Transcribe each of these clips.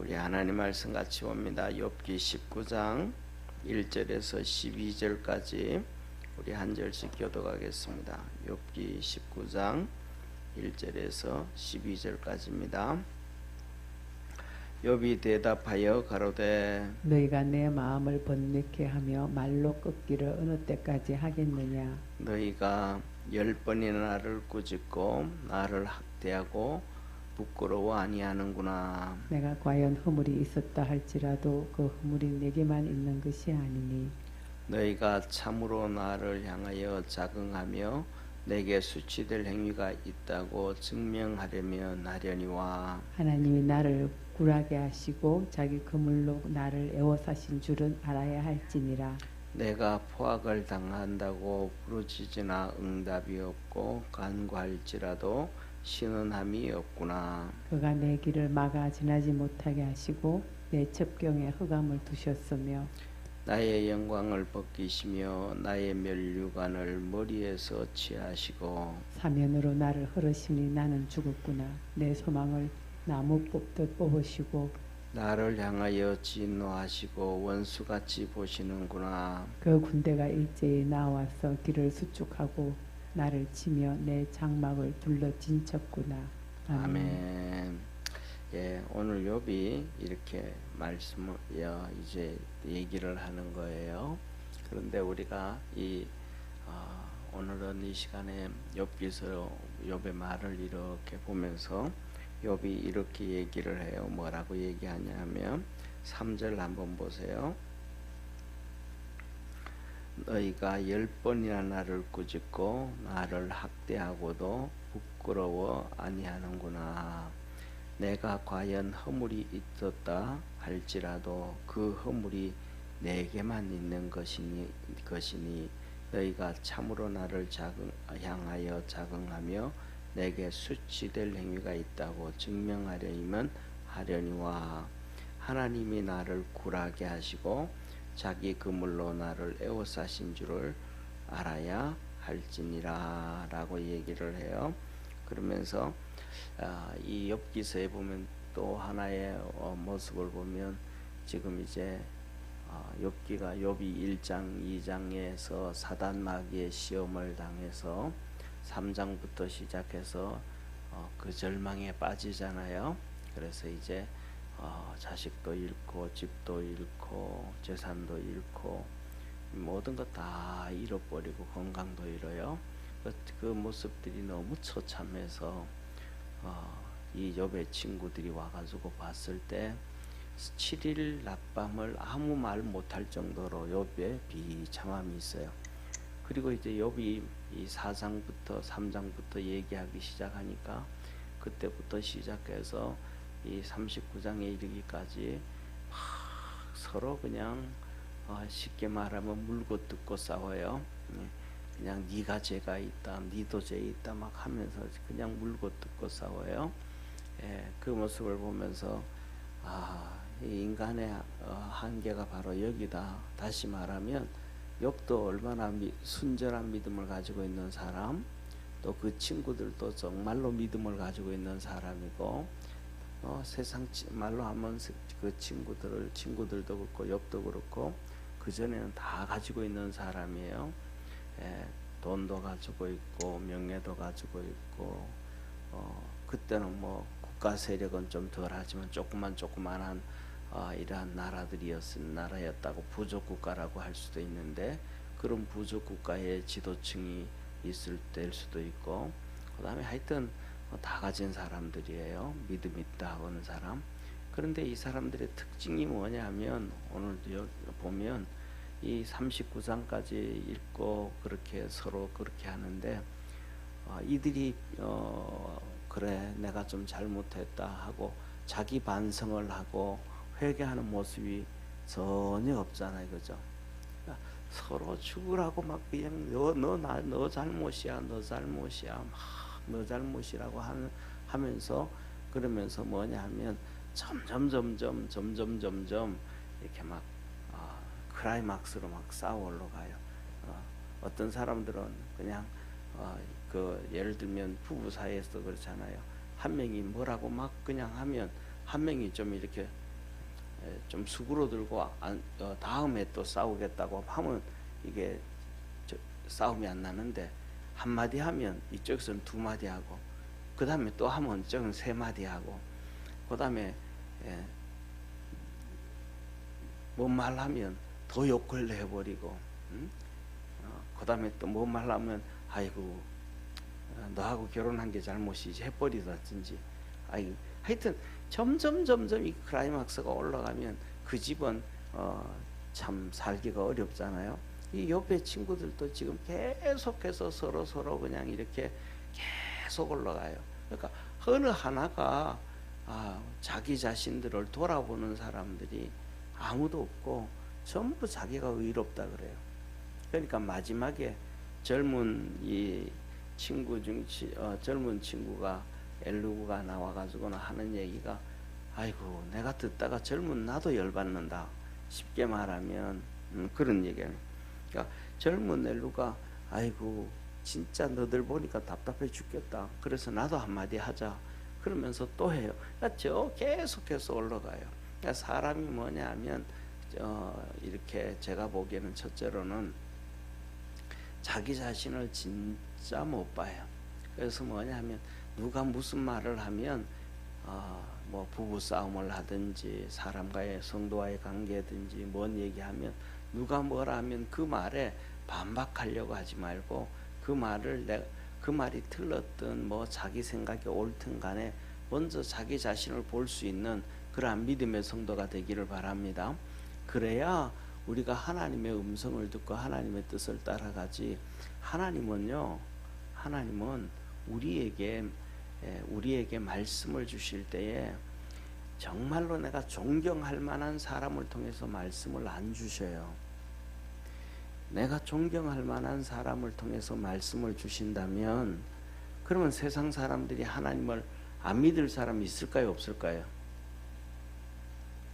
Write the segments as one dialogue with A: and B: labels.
A: 우리 하나님 말씀 같이 봅니다. 욥기 19장 1절에서 12절까지 우리 한 절씩 교도하겠습니다. 욥기 19장 1절에서 12절까지입니다. 욥이 대답하여 가로되
B: 너희가 내 마음을 번뇌케 하며 말로 꺾기를 어느 때까지 하겠느냐
A: 너희가 열 번이나 나를 꾸짖고 나를 학대하고 부끄러워 아니하는구나.
B: 내가 과연 허물이 있었다 할지라도 그 허물이 내게만 있는 것이 아니니.
A: 너희가 참으로 나를 향하여 자긍하며 내게 수치될 행위가 있다고 증명하려면 하려니와.
B: 하나님이 나를 굴하게 하시고 자기 그물로 나를 애워사신 줄은 알아야 할지니라.
A: 내가 포악을 당한다고 부르짖으나 응답이 없고 간구할지라도 신은함이 없구나.
B: 그가 내 길을 막아 지나지 못하게 하시고 내 첩경에 흑암을 두셨으며
A: 나의 영광을 벗기시며 나의 멸류관을 머리에서 취하시고
B: 사면으로 나를 흐르시니 나는 죽었구나 내 소망을 나무 뽑듯 뽑으시고
A: 나를 향하여 진노하시고 원수같이 보시는구나.
B: 그 군대가 일제히 나와서 길을 수축하고 나를 치며 내 장막을 둘러 진쳤구나.
A: 아멘. 예, 오늘 욥이 이렇게 말씀을 야, 이제 얘기를 하는 거예요. 그런데 우리가 이 어, 오늘은 이 시간에 욥기서 욥의 말을 이렇게 보면서 욥이 이렇게 얘기를 해요. 뭐라고 얘기하냐면 3절 한번 보세요. 너희가 열 번이나 나를 꾸짖고 나를 학대하고도 부끄러워 아니하는구나. 내가 과연 허물이 있었다 할지라도 그 허물이 내게만 있는 것이니 것이니 너희가 참으로 나를 자긍, 향하여 자긍하며 내게 수치될 행위가 있다고 증명하려면 하려니와 하나님이 나를 굴하게 하시고 자기 그물로 나를 에워싸신 줄을 알아야 할지니라 라고 얘기를 해요. 그러면서 아, 이 엽기서에 보면 또 하나의 어, 모습을 보면 지금 이제 어, 엽기가 엽이 1장 2장에서 사단 마귀의 시험을 당해서 3장부터 시작해서 어, 그 절망에 빠지잖아요. 그래서 이제 어, 자식도 잃고 집도 잃고 재산도 잃고 모든 것 다 잃어버리고 건강도 잃어요. 그, 그 모습들이 너무 처참해서 어, 이 욥의 친구들이 와가지고 봤을 때 7일 낮밤을 아무 말 못할 정도로 욥의 비참함이 있어요. 그리고 이제 욥이 이 4장부터 3장부터 얘기하기 시작하니까 그때부터 시작해서 이 39장에 이르기까지 막 서로 그냥 어 쉽게 말하면 물고 뜯고 싸워요. 예. 그냥 네가 죄가 있다, 니도 죄 있다 막 하면서 그냥 물고 뜯고 싸워요. 예, 그 모습을 보면서 아, 이 인간의 어, 한계가 바로 여기다. 다시 말하면 욥도 얼마나 미, 순전한 믿음을 가지고 있는 사람, 또 그 친구들도 정말로 믿음을 가지고 있는 사람이고, 어, 세상 치- 말로 하면 세- 그 친구들을 친구들도 그렇고 욥도 그렇고 그 전에는 다 가지고 있는 사람이에요. 예, 돈도 가지고 있고 명예도 가지고 있고 어, 그때는 뭐 국가 세력은 좀 덜하지만 조그만 조그만한 어, 이러한 나라들이었 나라였다고 부족 국가라고 할 수도 있는데 그런 부족 국가의 지도층이 있을 때일 수도 있고 그 다음에 하여튼 어, 다 가진 사람들이에요. 믿음 있다 하는 사람. 그런데 이 사람들의 특징이 뭐냐면 오늘 여기 보면 이 39장까지 읽고 그렇게 서로 그렇게 하는데 어, 이들이 어, 그래 내가 좀 잘못했다 하고 자기 반성을 하고 회개하는 모습이 전혀 없잖아요, 그죠? 그러니까 서로 죽으라고 막 그냥 너너나너 잘못이야, 너 잘못이야, 막 너 잘못이라고 하면서 그러면서 뭐냐면 점점 점점 점점 점점 이렇게 막 어, 크라이막스로 막 싸워 올라가요. 어, 어떤 사람들은 그냥 어, 그 예를 들면 부부 사이에서 그렇잖아요. 한 명이 뭐라고 막 그냥 하면 한 명이 좀 이렇게 좀 수그러들고 안, 어, 다음에 또 싸우겠다고 하면 이게 저, 싸움이 안 나는데 한 마디 하면 이쪽에서는 두 마디 하고 그 다음에 또 하면 이쪽은 세 마디 하고 그 다음에 예, 뭔 말하면 더 욕을 내버리고 음? 어, 그 다음에 또 뭔 말하면 아이고 어, 너하고 결혼한 게 잘못이지 해버리다든지 아이 하여튼 점점 점점 이 클라이막스가 올라가면 그 집은 어, 참 살기가 어렵잖아요. 이 옆에 친구들도 지금 계속해서 서로 서로 그냥 이렇게 계속 올라가요. 그러니까 어느 하나가 아, 자기 자신들을 돌아보는 사람들이 아무도 없고 전부 자기가 의롭다 그래요. 그러니까 마지막에 젊은 이 친구 중 치- 어, 젊은 친구가 엘루가 나와가지고는 하는 얘기가 아이고 내가 듣다가 젊은 나도 열받는다. 쉽게 말하면 음, 그런 얘기예요. 그러니까 젊은 엘루가 아이고 진짜 너들 보니까 답답해 죽겠다. 그래서 나도 한마디 하자. 그러면서 또 해요. 그러니까 저 계속해서 올라가요. 그러니까 사람이 뭐냐면 어, 이렇게 제가 보기에는 첫째로는 자기 자신을 진짜 못 봐요. 그래서 뭐냐면 누가 무슨 말을 하면 어, 뭐 부부 싸움을 하든지 사람과의 성도와의 관계든지 뭔 얘기하면 누가 뭐라 하면 그 말에 반박하려고 하지 말고 그 말을 내, 그 말이 틀렸든 뭐 자기 생각이 옳든 간에 먼저 자기 자신을 볼 수 있는 그러한 믿음의 성도가 되기를 바랍니다. 그래야 우리가 하나님의 음성을 듣고 하나님의 뜻을 따라가지 하나님은요 하나님은 우리에게 예, 우리에게 말씀을 주실 때에 정말로 내가 존경할 만한 사람을 통해서 말씀을 안 주셔요. 내가 존경할 만한 사람을 통해서 말씀을 주신다면 그러면 세상 사람들이 하나님을 안 믿을 사람이 있을까요, 없을까요?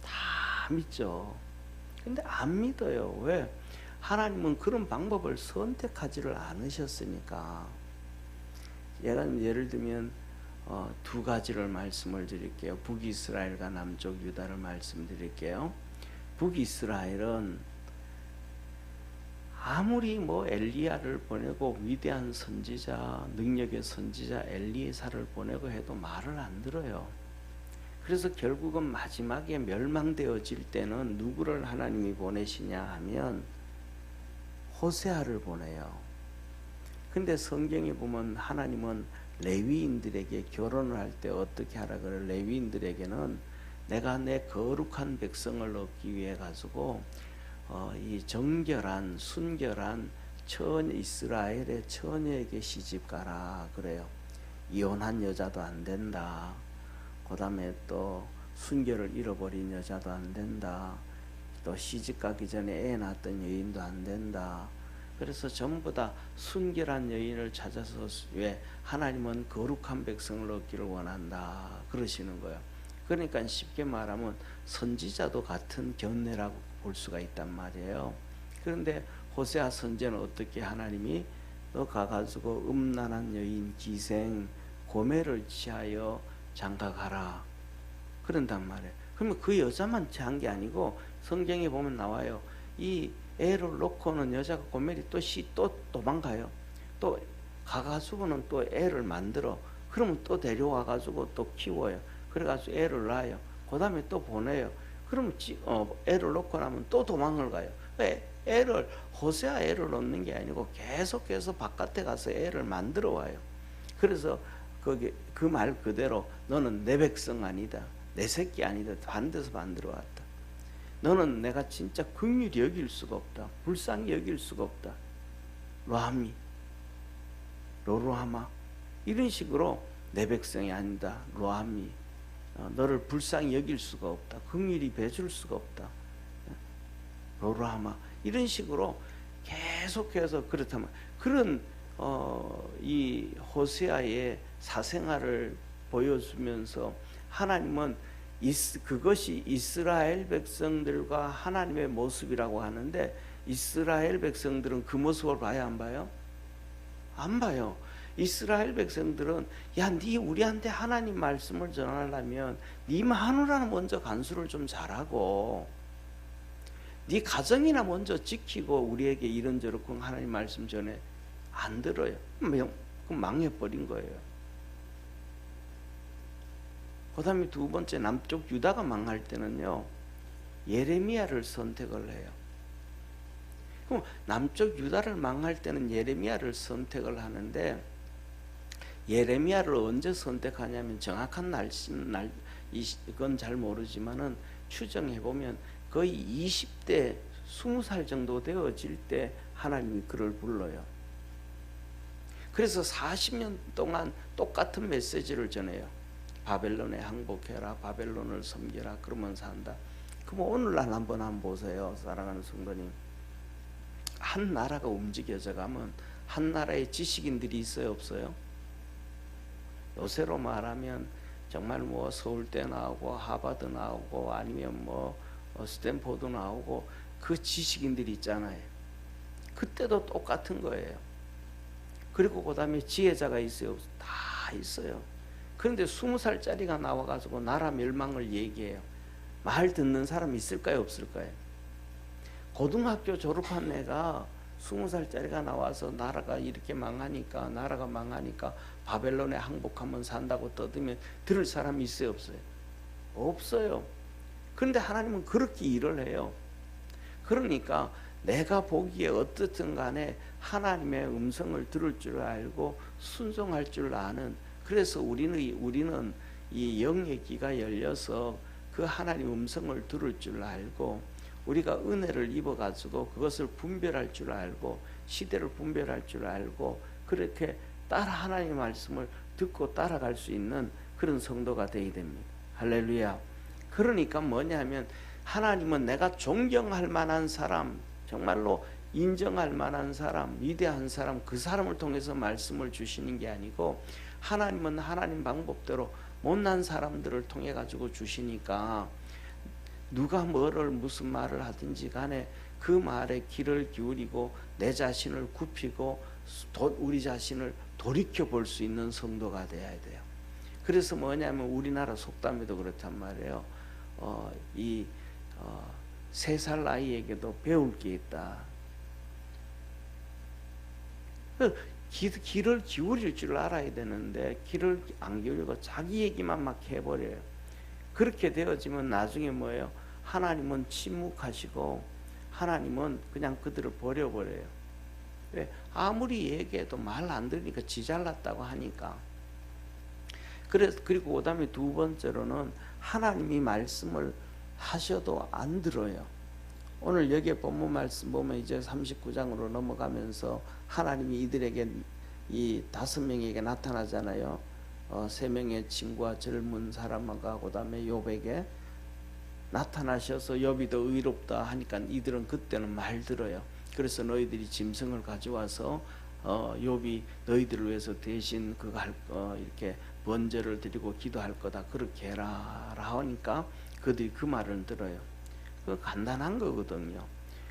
A: 다 믿죠. 근데 안 믿어요. 왜? 하나님은 그런 방법을 선택하지를 않으셨으니까. 예를, 들면 어, 두 가지를 말씀을 드릴게요. 북이스라엘과 남쪽 유다를 말씀드릴게요. 북이스라엘은 아무리 뭐 엘리야를 보내고 위대한 선지자, 능력의 선지자 엘리에사를 보내고 해도 말을 안 들어요. 그래서 결국은 마지막에 멸망되어질 때는 누구를 하나님이 보내시냐 하면 호세아를 보내요. 근데 성경에 보면 하나님은 레위인들에게 결혼을 할 때 어떻게 하라 그래? 레위인들에게는 내가 내 거룩한 백성을 얻기 위해 가지고 어, 이 정결한 순결한 처녀 이스라엘의 처녀에게 시집 가라 그래요. 이혼한 여자도 안 된다. 그 다음에 또 순결을 잃어버린 여자도 안 된다. 또 시집 가기 전에 애 낳았던 여인도 안 된다. 그래서 전부 다 순결한 여인을 찾아서 왜 하나님은 거룩한 백성을 얻기를 원한다 그러시는 거예요. 그러니까 쉽게 말하면 선지자도 같은 견내라고 볼 수가 있단 말이에요. 그런데 호세아 선제는 어떻게 하나님이 너 가가지고 음란한 여인 기생 고매를 취하여 장가가라 그런단 말이에요. 그러면 그 여자만 취한 게 아니고 성경에 보면 나와요. 이 애를 놓고는 여자가 고멜이 또 시 또 도망가요. 또 가가지고는 또 애를 만들어. 그러면 또 데려와 가지고 또 키워요. 그래가지고 애를 낳아요. 그 다음에 또 보내요. 그러면 지, 어, 애를 놓고 나면 또 도망을 가요. 애, 애를 호세아 애를 놓는 게 아니고 계속해서 바깥에 가서 애를 만들어 와요. 그래서 거기 그 말 그대로 너는 내 백성 아니다. 내 새끼 아니다. 반드시 만들어 왔다. 너는 내가 진짜 긍휼히 여길 수가 없다. 불쌍히 여길 수가 없다. 로하미, 로로하마 이런 식으로 내 백성이 아니다. 로하미, 어, 너를 불쌍히 여길 수가 없다. 긍휼히 베줄 수가 없다. 어, 로로하마 이런 식으로 계속해서 그렇다면 그런 어, 이 호세아의 사생활을 보여주면서 하나님은 그것이 이스라엘 백성들과 하나님의 모습이라고 하는데 이스라엘 백성들은 그 모습을 봐야 안 봐요? 안 봐요. 이스라엘 백성들은 야, 네 우리한테 하나님 말씀을 전하려면 네 마누라나 먼저 간수를 좀 잘하고 네 가정이나 먼저 지키고 우리에게 이런저런 하나님 말씀 전에 안 들어요. 그럼 망해버린 거예요. 그 다음에 두 번째 남쪽 유다가 망할 때는요 예레미야를 선택을 해요. 그럼 남쪽 유다를 망할 때는 예레미야를 선택을 하는데 예레미야를 언제 선택하냐면 정확한 날씨 날 이건 잘 모르지만은 추정해 보면 거의 20대 20살 정도 되어질 때 하나님이 그를 불러요. 그래서 40년 동안 똑같은 메시지를 전해요. 바벨론에 항복해라, 바벨론을 섬겨라, 그러면서 한다. 그럼 오늘날 한번 한번 보세요, 사랑하는 성도님. 한 나라가 움직여져 가면 한 나라의 지식인들이 있어요, 없어요? 요새로 말하면 정말 뭐 서울대 나오고 하버드 나오고 아니면 뭐 스탠포드 나오고 그 지식인들이 있잖아요. 그때도 똑같은 거예요. 그리고 그 다음에 지혜자가 있어요, 다 있어요. 그런데 스무 살짜리가 나와가지고 나라 멸망을 얘기해요. 말 듣는 사람 있을까요, 없을까요? 고등학교 졸업한 애가 스무 살짜리가 나와서 나라가 이렇게 망하니까 나라가 망하니까 바벨론에 항복하면 산다고 떠들면 들을 사람이 있어요, 없어요? 없어요. 그런데 하나님은 그렇게 일을 해요. 그러니까 내가 보기에 어떻든 간에 하나님의 음성을 들을 줄 알고 순종할 줄 아는 그래서 우리는 우리는 이 영의 귀가 열려서 그 하나님 음성을 들을 줄 알고 우리가 은혜를 입어 가지고 그것을 분별할 줄 알고 시대를 분별할 줄 알고 그렇게 따라 하나님의 말씀을 듣고 따라갈 수 있는 그런 성도가 되어야 됩니다. 할렐루야. 그러니까 뭐냐면 하나님은 내가 존경할 만한 사람, 정말로 인정할 만한 사람, 위대한 사람, 그 사람을 통해서 말씀을 주시는 게 아니고 하나님은 하나님 방법대로 못난 사람들을 통해 가지고 주시니까 누가 뭐를 무슨 말을 하든지 간에 그 말에 귀를 기울이고 내 자신을 굽히고 우리 자신을 돌이켜 볼 수 있는 성도가 돼야 돼요. 그래서 뭐냐면 우리나라 속담에도 그렇단 말이에요. 어, 이 어, 세살 아이에게도 배울 게 있다. 그 기, 귀를 기울일 줄 알아야 되는데 귀를 안 기울이고 자기 얘기만 막 해버려요. 그렇게 되어지면 나중에 뭐예요? 하나님은 침묵하시고 하나님은 그냥 그들을 버려버려요. 왜? 아무리 얘기해도 말 안 들으니까 지 잘났다고 하니까. 그래서 그리고 그다음에 두 번째로는 하나님이 말씀을 하셔도 안 들어요. 오늘 여기에 본문 말씀 보면 이제 39장으로 넘어가면서 하나님이 이들에게 이 다섯 명에게 나타나잖아요. 어, 세 명의 친구와 젊은 사람과 그다음에 욥에게 나타나셔서 욥이 더 의롭다 하니까 이들은 그때는 말 들어요. 그래서 너희들이 짐승을 가져와서 어, 욥이 너희들을 위해서 대신 그거 할, 어, 이렇게 번제를 드리고 기도할 거다 그렇게 해라 하니까 그들이 그 말을 들어요. 그 간단한 거거든요.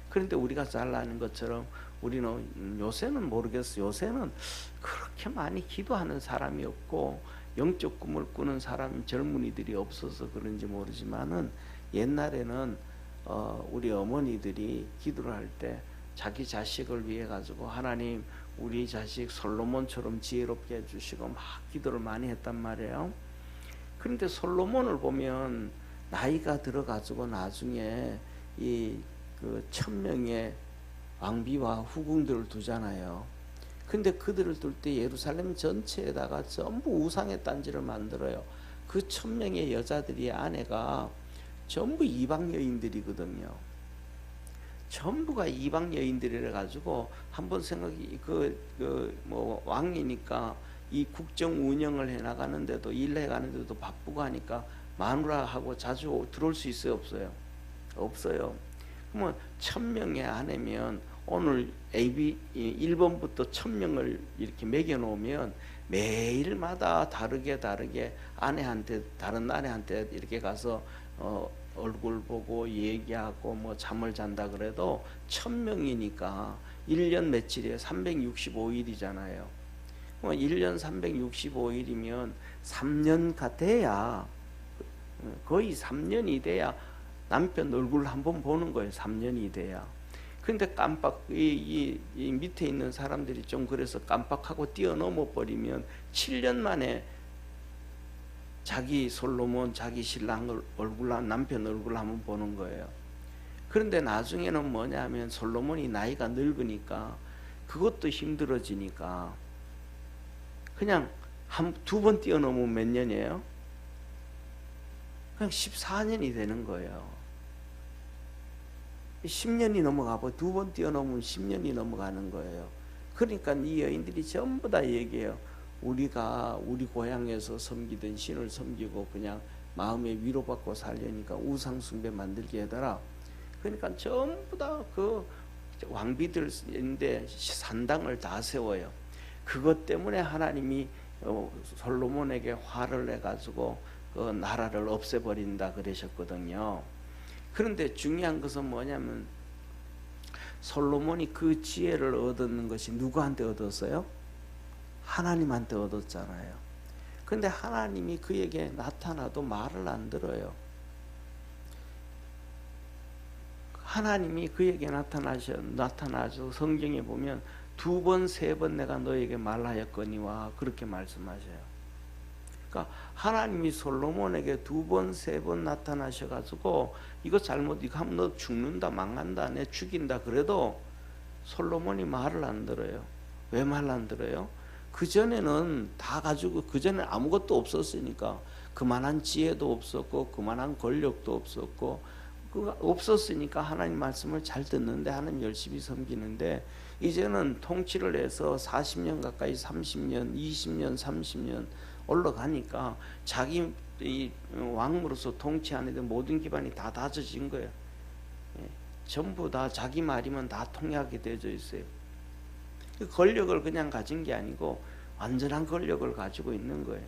A: 그런데 우리가 잘 아는 것처럼 우리는 요새는 모르겠어. 요새는 그렇게 많이 기도하는 사람이 없고 영적 꿈을 꾸는 사람 젊은이들이 없어서 그런지 모르지만은 옛날에는 어, 우리 어머니들이 기도를 할 때 자기 자식을 위해 가지고 하나님 우리 자식 솔로몬처럼 지혜롭게 해주시고 막 기도를 많이 했단 말이에요. 그런데 솔로몬을 보면 나이가 들어가지고 나중에 이 그 천명의 왕비와 후궁들을 두잖아요. 근데 그들을 둘 때 예루살렘 전체에다가 전부 우상의 단지를 만들어요. 그 천명의 여자들이 아내가 전부 이방 여인들이거든요. 전부가 이방 여인들이라 가지고 한번 생각이 그그뭐 왕이니까 이 국정 운영을 해 나가는데도 일해 가는데도 바쁘고 하니까 마누라하고 자주 들어올 수 있어요, 없어요? 없어요. 그러면 천 명의 아내면 오늘 AB 1번부터 천 명을 이렇게 매겨 놓으면 매일마다 다르게 다르게 아내한테 다른 아내한테 이렇게 가서 어, 얼굴 보고 얘기하고 뭐 잠을 잔다 그래도 천 명이니까 1년 며칠이에요? 365일이잖아요. 뭐 1년 365일이면 3년가 돼야 거의 3년이 돼야 남편 얼굴 한 번 보는 거예요. 3년이 돼야. 근데 깜빡 이, 이, 이 밑에 있는 사람들이 좀 그래서 깜빡하고 뛰어넘어 버리면 7년 만에 자기 솔로몬 자기 신랑 얼굴 남편 얼굴 한번 보는 거예요. 그런데 나중에는 뭐냐면 솔로몬이 나이가 늙으니까 그것도 힘들어지니까 그냥 한 두 번 뛰어넘으면 몇 년이에요? 그냥 14년이 되는 거예요. 10년이 넘어가고 두 번 뛰어넘으면 10년이 넘어가는 거예요. 그러니까 이 여인들이 전부 다 얘기해요. 우리가 우리 고향에서 섬기던 신을 섬기고 그냥 마음에 위로받고 살려니까 우상숭배 만들게 해더라. 그러니까 전부 다 그 왕비들인데 산당을 다 세워요. 그것 때문에 하나님이 어, 솔로몬에게 화를 내 가지고 그 나라를 없애버린다 그러셨거든요. 그런데 중요한 것은 뭐냐면 솔로몬이 그 지혜를 얻는 것이 누구한테 얻었어요? 하나님한테 얻었잖아요. 근데 하나님이 그에게 나타나도 말을 안 들어요. 하나님이 그에게 나타나셔 나타나서 성경에 보면 두 번 세 번 내가 너에게 말하였거니와 그렇게 말씀하셔요. 그러니까 하나님이 솔로몬에게 두 번 세 번 나타나셔 가지고 이거 잘못 이거 하면 너 죽는다 망한다 내 죽인다 그래도 솔로몬이 말을 안 들어요. 왜말안 들어요? 그 전에는 다 가지고 그 전에 아무것도 없었으니까 그만한 지혜도 없었고 그만한 권력도 없었고 그 없었으니까 하나님 말씀을 잘 듣는데 하나님 열심히 섬기는데 이제는 통치를 해서 40년 가까이 30년, 20년, 30년 올라가니까 자기 이 왕으로서 통치하는 모든 기반이 다 다져진 거예요. 예, 전부 다 자기 말이면 다 통하게 되어 있어요. 그 권력을 그냥 가진 게 아니고 완전한 권력을 가지고 있는 거예요.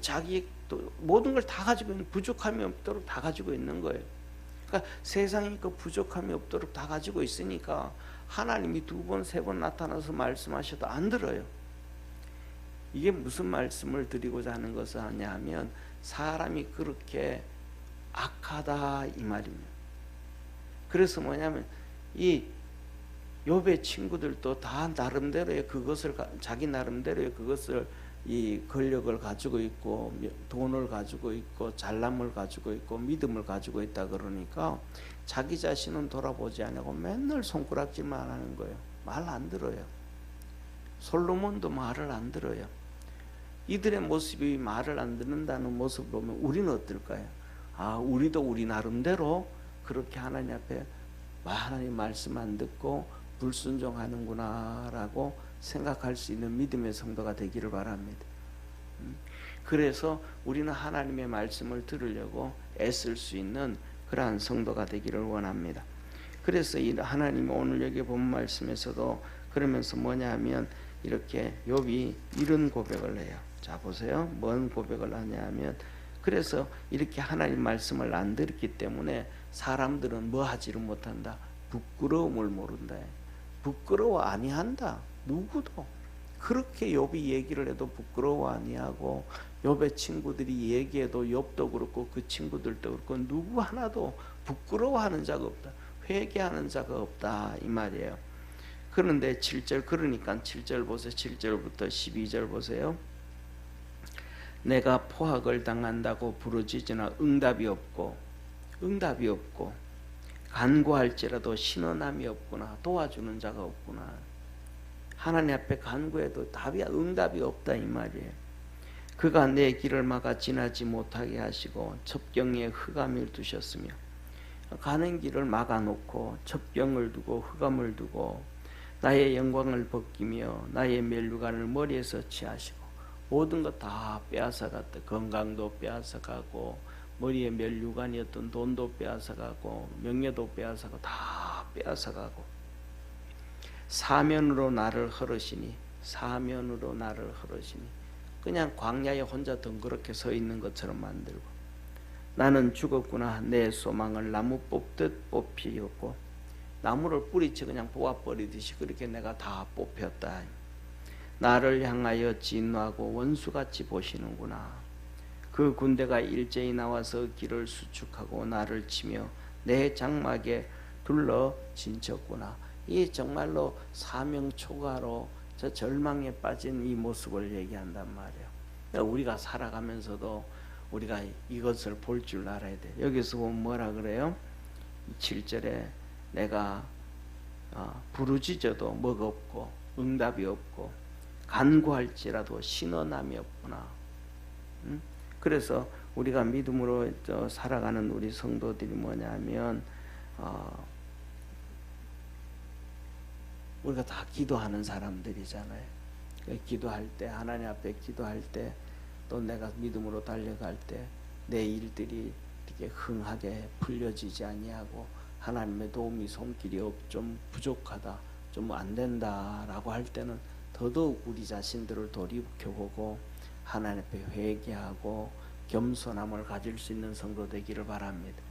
A: 자기 또 모든 걸 다 가지고 있는 부족함이 없도록 다 가지고 있는 거예요. 그러니까 세상이 그 부족함이 없도록 다 가지고 있으니까 하나님이 두 번, 세 번 나타나서 말씀하셔도 안 들어요. 이게 무슨 말씀을 드리고자 하는 것을 하냐면 사람이 그렇게 악하다 이 말입니다. 그래서 뭐냐면 이 욥의 친구들도 다 나름대로의 그것을 자기 나름대로의 그것을 이 권력을 가지고 있고 돈을 가지고 있고 잘남을 가지고 있고 믿음을 가지고 있다 그러니까 자기 자신은 돌아보지 않고 맨날 손가락질만 하는 거예요. 말 안 들어요. 솔로몬도 말을 안 들어요. 이들의 모습이 말을 안 듣는다는 모습을 보면 우리는 어떨까요? 아, 우리도 우리 나름대로 그렇게 하나님 앞에 하나님 말씀 안 듣고 불순종하는구나라고 생각할 수 있는 믿음의 성도가 되기를 바랍니다. 음, 그래서 우리는 하나님의 말씀을 들으려고 애쓸 수 있는 그러한 성도가 되기를 원합니다. 그래서 이 하나님 오늘 여기 본 말씀에서도 그러면서 뭐냐면 이렇게 욥이 이런 고백을 해요. 자 보세요. 뭔 고백을 하냐면 그래서 이렇게 하나님 말씀을 안 들었기 때문에 사람들은 뭐 하지를 못한다. 부끄러움을 모른다. 부끄러워 아니한다. 누구도 그렇게 욥이 얘기를 해도 부끄러워 아니하고 욥의 친구들이 얘기해도 욥도 그렇고 그 친구들도 그렇고 누구 하나도 부끄러워하는 자가 없다. 회개하는 자가 없다 이 말이에요. 그런데 7절 그러니까 7절 보세요. 7절부터 12절 보세요. 내가 포악을 당한다고 부르짖으나 응답이 없고 응답이 없고 간구할지라도 신원함이 없구나 도와주는 자가 없구나 하나님 앞에 간구해도 답이 응답이 없다 이 말이에요. 그가 내 길을 막아 지나지 못하게 하시고 첩경에 흑암을 두셨으며 가는 길을 막아놓고 첩경을 두고 흑암을 두고 나의 영광을 벗기며 나의 멜루간을 머리에서 취하시고 모든 것 다 빼앗아갔다. 건강도 빼앗아가고 머리에 멜루간이었던 돈도 빼앗아가고 명예도 빼앗아가고 다 빼앗아가고 사면으로 나를 흐르시니 사면으로 나를 흐르시니 그냥 광야에 혼자 덩그렇게 서 있는 것처럼 만들고 나는 죽었구나 내 소망을 나무 뽑듯 뽑히었고 나무를 뿌리채 그냥 뽑아버리듯이 그렇게 내가 다 뽑혔다 나를 향하여 진노하고 원수같이 보시는구나. 그 군대가 일제히 나와서 길을 수축하고 나를 치며 내 장막에 둘러 진쳤구나. 이 정말로 사명 초과로 저 절망에 빠진 이 모습을 얘기한단 말이에요. 그러니까 우리가 살아가면서도 우리가 이것을 볼 줄 알아야 돼. 여기서 보면 뭐라 그래요? 7절에 내가 어, 부르짖어도 뭐가 없고 응답이 없고 간구할지라도 신원함이 없구나. 응? 그래서 우리가 믿음으로 저 살아가는 우리 성도들이 뭐냐면 어, 우리가 다 기도하는 사람들이잖아요. 그 기도할 때 하나님 앞에 기도할 때 또 내가 믿음으로 달려갈 때 내 일들이 이렇게 흥하게 풀려지지 아니하고 하나님의 도움이 손길이 없, 좀 부족하다, 좀 안 된다라고 할 때는 더더욱 우리 자신들을 돌이켜보고 하나님 앞에 회개하고 겸손함을 가질 수 있는 성도 되기를 바랍니다.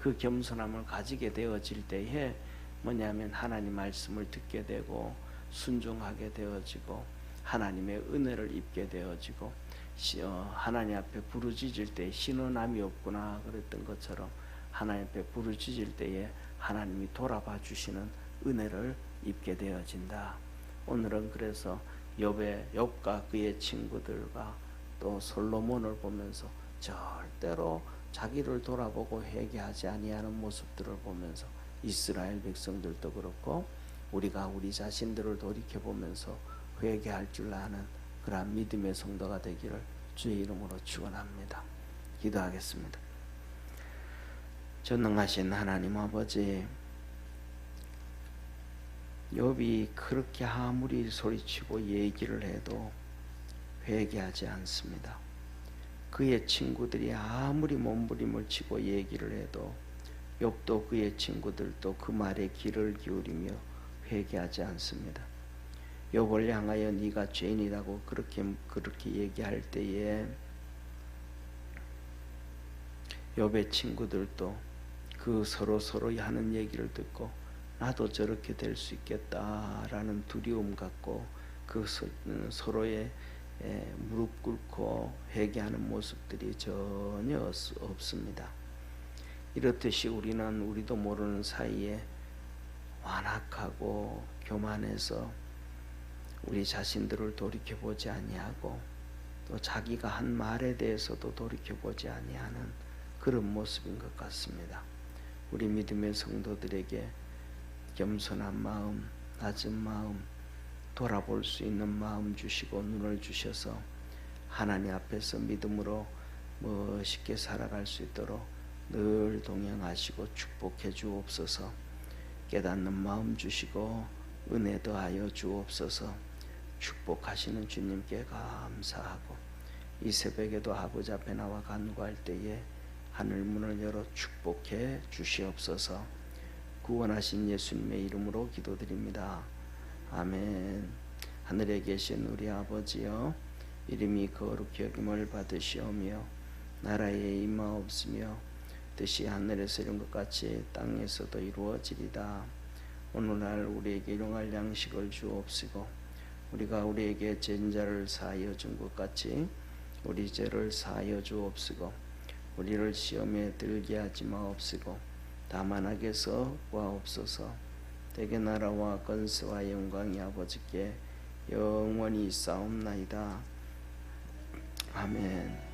A: 그 겸손함을 가지게 되어질 때에 뭐냐면 하나님 말씀을 듣게 되고 순종하게 되어지고 하나님의 은혜를 입게 되어지고 시- 어, 하나님 앞에 부르짖을 때 신원함이 없구나 그랬던 것처럼 하나님 앞에 부르짖을 때에 하나님이 돌아봐 주시는 은혜를 입게 되어진다. 오늘은 그래서 욥의 욥과 그의 친구들과 또 솔로몬을 보면서 절대로 자기를 돌아보고 회개하지 아니하는 모습들을 보면서 이스라엘 백성들도 그렇고 우리가 우리 자신들을 돌이켜 보면서 회개할 줄 아는 그러한 믿음의 성도가 되기를 주의 이름으로 축원합니다. 기도하겠습니다. 전능하신 하나님 아버지 욥이 그렇게 아무리 소리치고 얘기를 해도 회개하지 않습니다. 그의 친구들이 아무리 몸부림을 치고 얘기를 해도 욥도 그의 친구들도 그 말에 귀를 기울이며 회개하지 않습니다. 욥을 향하여 네가 죄인이라고 그렇게 그렇게 얘기할 때에 욥의 친구들도 그 서로 서로 하는 얘기를 듣고 나도 저렇게 될 수 있겠다라는 두려움 갖고 그 서, 서로의 에, 무릎 꿇고 회개하는 모습들이 전혀 없- 없습니다. 이렇듯이 우리는 우리도 모르는 사이에 완악하고 교만해서 우리 자신들을 돌이켜 보지 아니하고 또 자기가 한 말에 대해서도 돌이켜 보지 아니하는 그런 모습인 것 같습니다. 우리 믿음의 성도들에게 겸손한 마음, 낮은 마음, 돌아볼 수 있는 마음 주시고 눈을 주셔서 하나님 앞에서 믿음으로 멋있게 살아갈 수 있도록 늘 동행하시고 축복해 주옵소서. 깨닫는 마음 주시고 은혜 더하여 주옵소서. 축복하시는 주님께 감사하고 이 새벽에도 아버지 앞에 나와 간구할 때에 하늘 문을 열어 축복해 주시옵소서. 구원하신 예수님의 이름으로 기도드립니다. 아멘. 하늘에 계신 우리 아버지여 이름이 거룩히 여김을 받으시오며 나라에 임하옵으며 뜻이 하늘에서 이룬 것 같이 땅에서도 이루어지리다. 오늘날 우리에게 일용할 양식을 주옵시고 우리가 우리에게 죄인자를 사하여 준 것 같이 우리 죄를 사하여 주옵시고 우리를 시험에 들게 하지 마옵시고 다만 악에서 구하옵소서 대개 나라와 건세와 영광이 아버지께 영원히 싸움나이다. 아멘